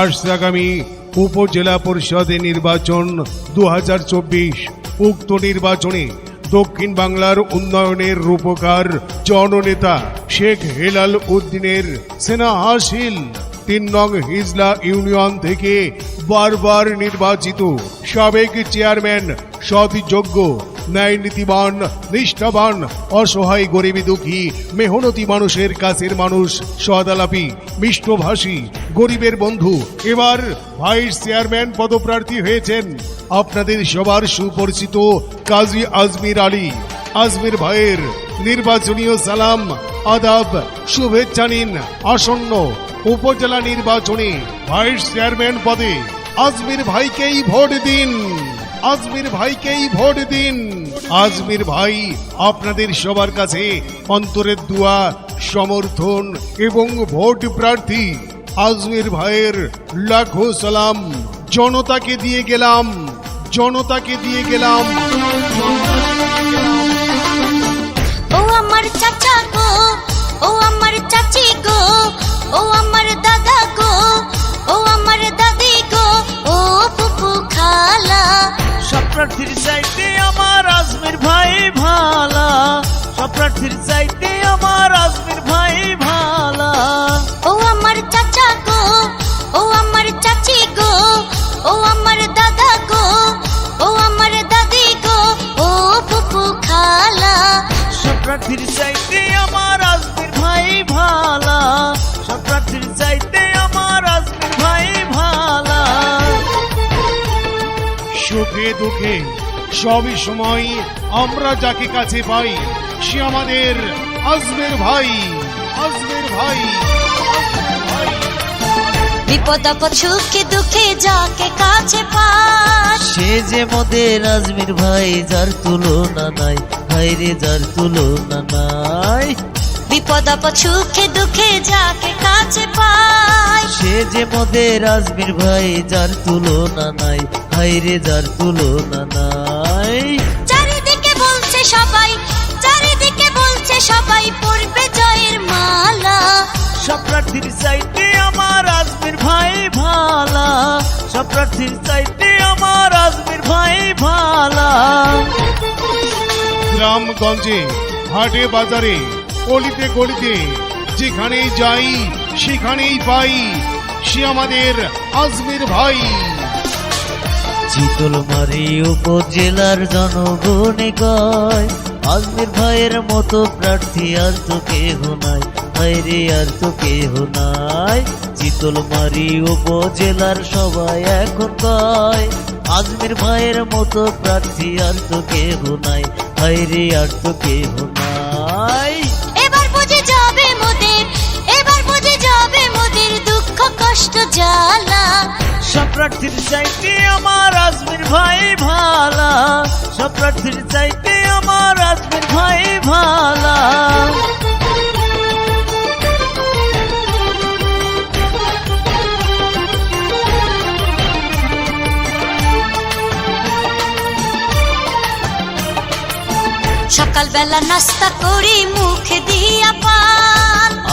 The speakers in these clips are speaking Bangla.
আসছে আগামী উপজেলা পরিষদের নির্বাচন দু হাজার চব্বিশ উক্ত নির্বাচনে দক্ষিণ বাংলার উন্নয়নের রূপকার জননেতা শেখ হেলাল উদ্দিনের সেনা হাসিল। তিন নং হিজলা ইউনিয়ন থেকে বারবার নির্বাচিত সাবেক চেয়ারম্যান সৎযোগ্য ন্যায় নীতিবান, নিষ্ঠাবান, অসহায়, গরিবী, দুঃখী, মেহনতি মানুষের কাছের মানুষ, সদালাপি, মিষ্টভাষী, গরিবের বন্ধু। এবার ভাইস চেয়ারম্যান পদপ্রার্থী হয়েছেন আপনাদের সবার সুপরিচিত কাজী আজমির আলী। আজমির ভাইয়ের নির্বাচনীয় সালাম, আদাব, শুভেচ্ছা নিন আসন্ন উপজেলা নির্বাচনে ভাইস চেয়ারম্যান পদে। আজমির ভাইকেই ভোট দিন। আজমির ভাইকেই ভোট দিন। আজমির ভাই আপনাদের সবার কাছে অন্তরের দোয়া, সমর্থন এবং ভোট প্রার্থী। আজমির ভাইয়ের লাখো সালাম। জনতাকে দিয়ে গেলাম, জনতাকে দিয়ে গেলাম। ও আমার চাচা গো, ও আমার চাচি গো প্রার্থীর চাইতে আমার আজমির ভাই ভালা। সব প্রার্থীর চাইতে দুঃখে সবই সময় আমরা যাকে কাছে পাই সে আমাদের আজমের ভাই আজমের ভাই বিপদ আপদ সুখে দুঃখে যাকে কাছে পাস সে যে মোদের আজমির ভাই যার তুলনা নাই ভাই রে যার তুলনা নাই। বিপদ আপদ সুখে দুঃখে যাকে কাছে পাই সে যে মোদের আজমির ভাই যার তুলনা নাই ভাই রে যার তুলনা নাই। চারিদিকে বলছে সবাই চারিদিকে বলছে সবাই পড়বে জয়ের মালা। সব প্রার্থীর চাইতে আমার আজমির ভাই ভালা। সব প্রার্থীর চাইতে আমার আজমির ভাই ভালা। গ্রামগঞ্জে হাটে বাজারে গলিতে গলিতে, যেখানেই যাই, সেখানেই পাই, সে আমাদের আজমির ভাই। চিতলমারি উপজেলার জনগণে কয়, আজমির ভাইয়ের মতো প্রার্থী আর তো কেহ নাই ভাইরে আর তো কেহ নাই। চিতলমারি উপজেলার সবাই এখন কয়, আজমির ভাইয়ের মতো প্রার্থী আর তো কেহ নাই ভাইরে আর তো কেহ নাই। কষ্ট জ্বালা। সব প্রার্থীর চাইতে আমার আজমির ভাই ভালা। সব প্রার্থীর চাইতে আমার আজমির ভাই ভালা। সকালবেলা নাস্তা করি মুখ দিয়া পান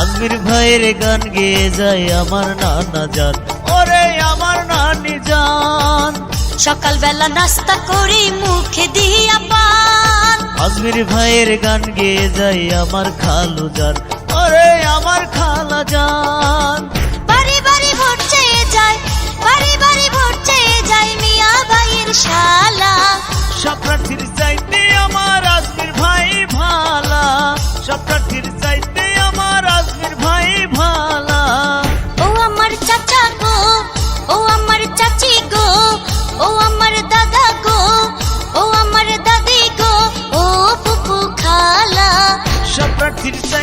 আজমির ভাইয়ের গান গেয়ে যায় আমার নানা যান ওরে আমার নানি যান সকালবেলা নাস্তা করি মুখে দিয়া পান। আজমির ভাইয়ের গান গেয়ে যায় আমার খালু যান ওরে আমার খালা জান। Did it say